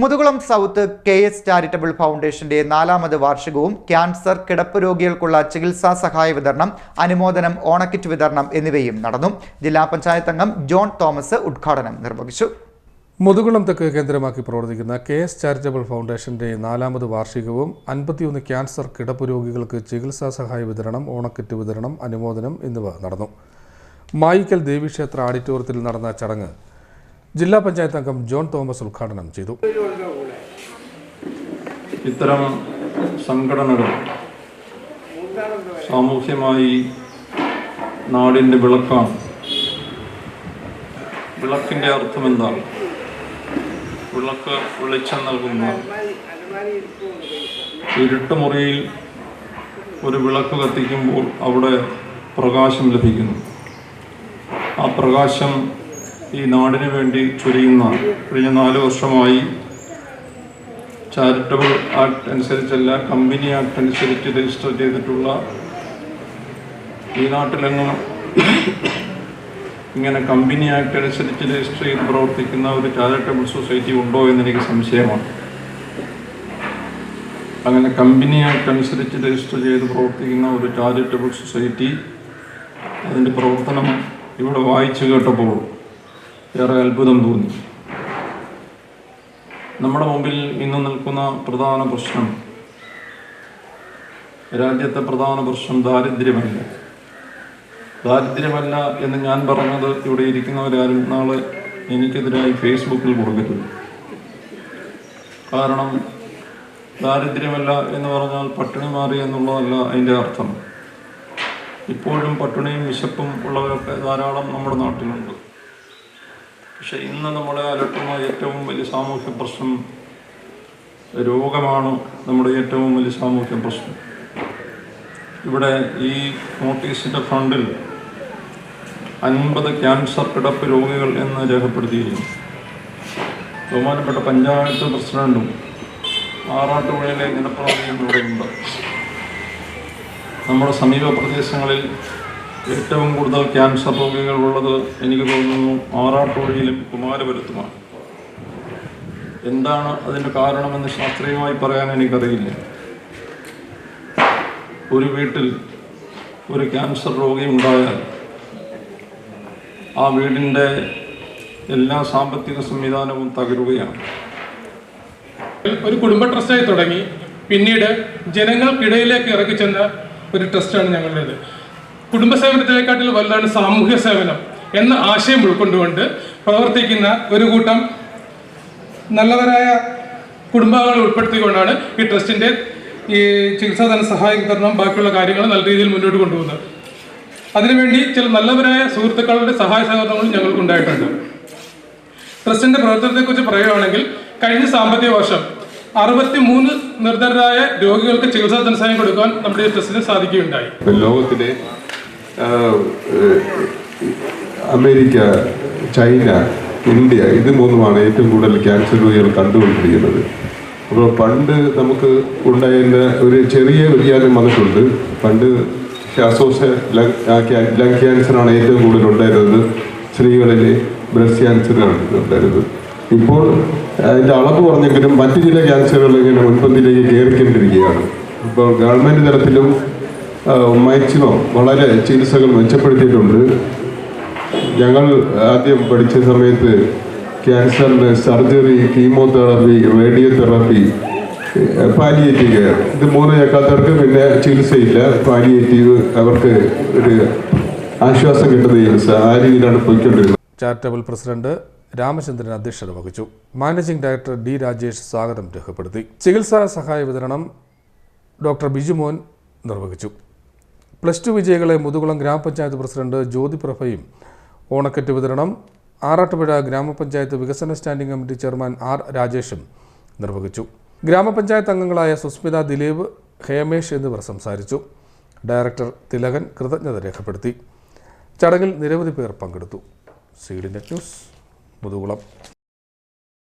Muthukulam south K S charitable ഫൗണ്ടേഷന്റെ നാലാമത് വാർഷികവും cancer കിടപ്പ് രോഗികൾക്കുള്ള ചികിത്സാ സഹായ വിതരണം അനുമോദനം ഓണക്കിറ്റ് വിതരണം എന്നിവയും നടന്നു. ജില്ലാ പഞ്ചായത്ത് അംഗം ജോൺ തോമസ് ഉദ്ഘാടനം നിർവഹിച്ചു. മുതുകുളം തെക്ക് കേന്ദ്രമാക്കി പ്രവർത്തിക്കുന്ന കെ എസ് ചാരിറ്റബിൾ ഫൗണ്ടേഷന്റെ നാലാമത് വാർഷികവും അൻപത്തിയൊന്ന് ക്യാൻസർ കിടപ്പ് രോഗികൾക്ക് ചികിത്സാ സഹായ വിതരണം ഓണക്കിറ്റ് വിതരണം അനുമോദനം എന്നിവ നടന്നു. മായിക്കൽ ദേവീക്ഷേത്ര ഓഡിറ്റോറിയത്തിൽ നടന്ന ചടങ്ങ് ജില്ലാ പഞ്ചായത്ത് അംഗം ജോൺ തോമസ് ഉദ്ഘാടനം ചെയ്തു. ഇത്തരം സംഘടനകൾ സാമൂഹ്യമായി നാടിന്റെ വിളക്കാണ്. വിളക്കിന്റെ അർത്ഥം എന്താണ് വിളക്ക് വെളിച്ചം നൽകുന്ന ഇരുട്ടുമുറിയിൽ ഒരു വിളക്ക് കത്തിക്കുമ്പോൾ അവിടെ പ്രകാശം ലഭിക്കുന്നു. ആ പ്രകാശം ഈ നാടിന് വേണ്ടി ചുരിയുന്ന കഴിഞ്ഞ നാല് വർഷമായി ചാരിറ്റബിൾ ആക്ട് അനുസരിച്ചല്ല കമ്പനി ആക്ട് അനുസരിച്ച് രജിസ്റ്റർ ചെയ്തിട്ടുള്ള ഈ നാട്ടിലെങ്ങും ഇങ്ങനെ കമ്പനി ആക്ട് അനുസരിച്ച് രജിസ്റ്റർ ചെയ്ത് പ്രവർത്തിക്കുന്ന ഒരു ചാരിറ്റബിൾ സൊസൈറ്റി ഉണ്ടോ എന്നെനിക്ക് സംശയമാണ്. അങ്ങനെ കമ്പനി ആക്ട് അനുസരിച്ച് രജിസ്റ്റർ ചെയ്ത് പ്രവർത്തിക്കുന്ന ഒരു ചാരിറ്റബിൾ സൊസൈറ്റി അതിന്റെ പ്രവർത്തനം ഇവിടെ വായിച്ചു കേട്ടപ്പോൾ ഏറെ അത്ഭുതം തോന്നി. നമ്മുടെ മുമ്പിൽ ഇന്ന് നിൽക്കുന്ന പ്രധാന പ്രശ്നം രാജ്യത്തെ പ്രധാന പ്രശ്നം ദാരിദ്ര്യമല്ല. ദാരിദ്ര്യമല്ല എന്ന് ഞാൻ പറഞ്ഞത് ഇവിടെ ഇരിക്കുന്നവരാരും നാളെ എനിക്കെതിരായി ഫേസ്ബുക്കിൽ കൊടുക്കരുത്. കാരണം ദാരിദ്ര്യമല്ല എന്ന് പറഞ്ഞാൽ പട്ടിണി മാറി എന്നുള്ളതല്ല അതിന്റെ അർത്ഥം. ഇപ്പോഴും പട്ടിണിയും വിശപ്പും ഉള്ളവരൊക്കെ ധാരാളം നമ്മുടെ നാട്ടിലുണ്ട്. പക്ഷെ ഇന്ന് നമ്മളെ അലട്ടുന്ന ഏറ്റവും വലിയ സാമൂഹ്യ പ്രശ്നം രോഗമാണ് നമ്മുടെ ഏറ്റവും വലിയ സാമൂഹ്യ പ്രശ്നം. ഇവിടെ ഈ നോട്ടീസിന്റെ ഫ്രണ്ടിൽ അൻപത് ക്യാൻസർ കിടപ്പ് രോഗികൾ എന്ന് രേഖപ്പെടുത്തിയിരിക്കുന്നു. ബഹുമാനപ്പെട്ട പഞ്ചായത്ത് പ്രസിഡന്റും ആറാട്ടുപുഴയിലെ ജനപ്രതിനിധിയും ഇവിടെയുണ്ട് നമ്മുടെ സമീപ പ്രദേശങ്ങളിൽ ഏറ്റവും കൂടുതൽ ക്യാൻസർ രോഗികൾ ഉള്ളത് എനിക്ക് തോന്നുന്നു ആറാട്ടുവഴിയിലും കുമാരപുരത്തുമാണ്. എന്താണ് അതിന്റെ കാരണമെന്ന് ശാസ്ത്രീയമായി പറയാൻ എനിക്കറിയില്ല. ഒരു വീട്ടിൽ ഒരു ക്യാൻസർ രോഗി ഉണ്ടായാൽ ആ വീടിന്റെ എല്ലാ സാമ്പത്തിക സംവിധാനവും തകരുകയാണ്. ഒരു കുടുംബ ട്രസ്റ്റായി തുടങ്ങി. പിന്നീട് ജനങ്ങൾക്കിടയിലേക്ക് ഇറക്കി ചെന്ന ഒരു ട്രസ്റ്റാണ് ഞങ്ങളുടേത്. കുടുംബ സേവനത്തിനെക്കാട്ടിൽ വലുതാണ് സാമൂഹ്യ സേവനം എന്ന ആശയം ഉൾക്കൊണ്ടുകൊണ്ട് പ്രവർത്തിക്കുന്ന ഒരു കൂട്ടം നല്ലവരായ കുടുംബാംഗങ്ങളെ ഉൾപ്പെടുത്തിക്കൊണ്ടാണ് ഈ ട്രസ്റ്റിന്റെ ഈ ചികിത്സാ ധനസഹായം ബാക്കിയുള്ള കാര്യങ്ങൾ നല്ല രീതിയിൽ മുന്നോട്ട് കൊണ്ടുപോകുന്നത്. അതിനുവേണ്ടി ചില നല്ലവരായ സുഹൃത്തുക്കളുടെ സഹായ സഹകരണങ്ങളും ഞങ്ങൾക്ക് ഉണ്ടായിട്ടുണ്ട്. ട്രസ്റ്റിന്റെ പ്രവർത്തനത്തെക്കുറിച്ച് പറയുകയാണെങ്കിൽ കഴിഞ്ഞ സാമ്പത്തിക വർഷം അറുപത്തി മൂന്ന് നിർധനരായ രോഗികൾക്ക് ചികിത്സാ ധനസഹായം കൊടുക്കാൻ നമ്മുടെ ട്രസ്റ്റിന് സാധിക്കുകയുണ്ടായി. ലോകത്തിലെ അമേരിക്ക ചൈന ഇന്ത്യ ഇത് മൂന്നുമാണ് ഏറ്റവും കൂടുതൽ ക്യാൻസർ രോഗികൾ കണ്ടുകൊണ്ടിരിക്കുന്നത്. അപ്പോൾ പണ്ട് നമുക്ക് ഉണ്ടായിരുന്ന ഒരു ചെറിയ വ്യതിയാനം വന്നിട്ടുണ്ട്. പണ്ട് ശ്വാസോശ ലങ് ക്യാൻസറാണ് ഏറ്റവും കൂടുതൽ ഉണ്ടായിരുന്നത്. സ്ത്രീകളിൽ ബ്രസ്റ്റ് ക്യാൻസറാണ് ഉണ്ടായിരുന്നത്. ഇപ്പോൾ അതിന്റെ അളവ് കുറഞ്ഞെങ്കിലും മറ്റു ചില ക്യാൻസറുകൾ ഇങ്ങനെ മുൻപന്തിയിലേക്ക് കയറിക്കൊണ്ടിരിക്കുകയാണ്. ഇപ്പോൾ ഗവൺമെന്റ് തലത്തിലും മാക്സിമം വളരെ ചികിത്സകൾ മെച്ചപ്പെടുത്തിയിട്ടുണ്ട്. ഞങ്ങൾ ആദ്യം പഠിച്ച സമയത്ത് ക്യാൻസറിന് surgery chemotherapy radiotherapy palliative care. ഇത് മൂന്ന് ചേക്കാത്തവർക്ക് പിന്നെ ചികിത്സയില്ല. പാലിയേറ്റീവ് അവർക്ക് ഒരു ആശ്വാസം കിട്ടുന്ന ചികിത്സ ആ രീതിയിലാണ് പോയിക്കൊണ്ടിരുന്നത്. ചാരിറ്റബിൾ പ്രസിഡന്റ് രാമചന്ദ്രൻ അധ്യക്ഷത വഹിച്ചു. മാനേജിംഗ് ഡയറക്ടർ ഡി രാജേഷ് സ്വാഗതം രേഖപ്പെടുത്തി. ചികിത്സാ സഹായ വിതരണം ഡോക്ടർ ബിജുമോൻ നിർവഹിച്ചു. പ്ലസ് ടു വിജയികളെ മുതുകുളം ഗ്രാമപഞ്ചായത്ത് പ്രസിഡന്റ് ജ്യോതി പ്രഭയും ഓണക്കറ്റ് വിതരണം. ആറാട്ടുപുഴ ഗ്രാമപഞ്ചായത്ത് വികസന സ്റ്റാൻഡിംഗ് കമ്മിറ്റി ചെയർമാൻ ആർ രാജേഷും നിർവഹിച്ചു. ഗ്രാമപഞ്ചായത്ത് അംഗങ്ങളായ സുസ്മിത ദിലീപ് ഹേമേഷ് എന്നിവർ സംസാരിച്ചു. ഡയറക്ടർ തിലകൻ കൃതജ്ഞത രേഖപ്പെടുത്തി. ചടങ്ങിൽ നിരവധി പേർ പങ്കെടുത്തു. സീഡിനെറ്റ് ന്യൂസ് മുതുകുളം.